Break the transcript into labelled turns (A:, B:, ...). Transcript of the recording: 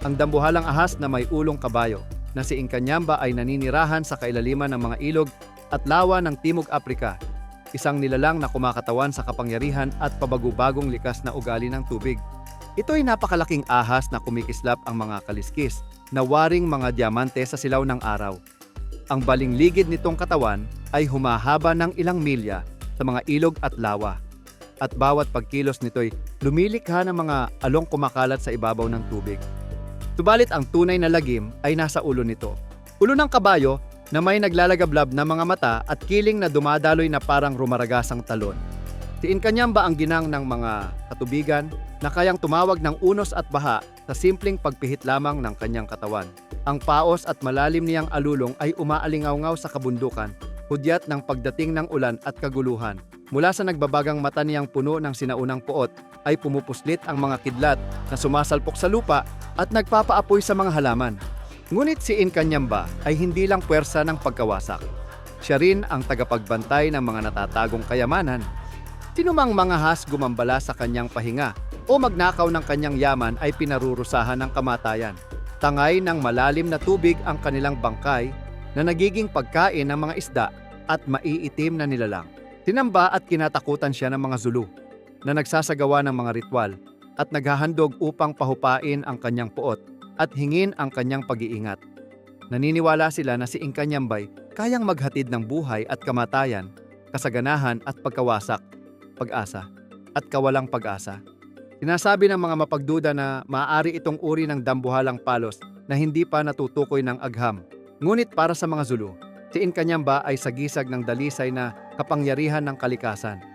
A: Ang dambuhalang ahas na may ulong kabayo na si Inkanyamba ay naninirahan sa kailaliman ng mga ilog at lawa ng Timog Aprika. Isang nilalang na kumakatawan sa kapangyarihan at pabagubagong likas na ugali ng tubig. Ito'y napakalaking ahas na kumikislap ang mga kaliskis na waring mga diamante sa silaw ng araw. Ang baling ligid nitong katawan ay humahaba ng ilang milya sa mga ilog at lawa. At bawat pagkilos nito'y lumilikha ng mga along kumakalat sa ibabaw ng tubig. Subalit ang tunay na lagim ay nasa ulo nito. Ulo ng kabayo na may naglalagablab na mga mata at kiling na dumadaloy na parang rumaragasang talon. Si Inkanyamba ang ginang ng mga katubigan na kayang tumawag ng unos at baha sa simpleng pagpihit lamang ng kanyang katawan. Ang paos at malalim niyang alulong ay umaalingaw sa kabundukan, hudyat ng pagdating ng ulan at kaguluhan. Mula sa nagbabagang mata niyang puno ng sinaunang puot ay pumupuslit ang mga kidlat na sumasalpok sa lupa at nagpapaapoy sa mga halaman. Ngunit si Inkanyamba ay hindi lang puwersa ng pagkawasak. Siya rin ang tagapagbantay ng mga natatagong kayamanan. Sinumang mga has gumambala sa kanyang pahinga o magnakaw ng kanyang yaman ay pinarurusahan ng kamatayan. Tangay ng malalim na tubig ang kanilang bangkay na nagiging pagkain ng mga isda at maiitim na nilalang. Tinamba at kinatakutan siya ng mga Zulu na nagsasagawa ng mga ritual at naghahandog upang pahupain ang kanyang puot at hingin ang kanyang pag-iingat. Naniniwala sila na si Inkanyambay kayang maghatid ng buhay at kamatayan, kasaganahan at pagkawasak, pag-asa, at kawalang pag-asa. Sinasabi ng mga mapagduda na maaari itong uri ng dambuhalang palos na hindi pa natutukoy ng agham. Ngunit para sa mga Zulu, si Inkanyamba ay sagisag ng dalisay na kapangyarihan ng kalikasan.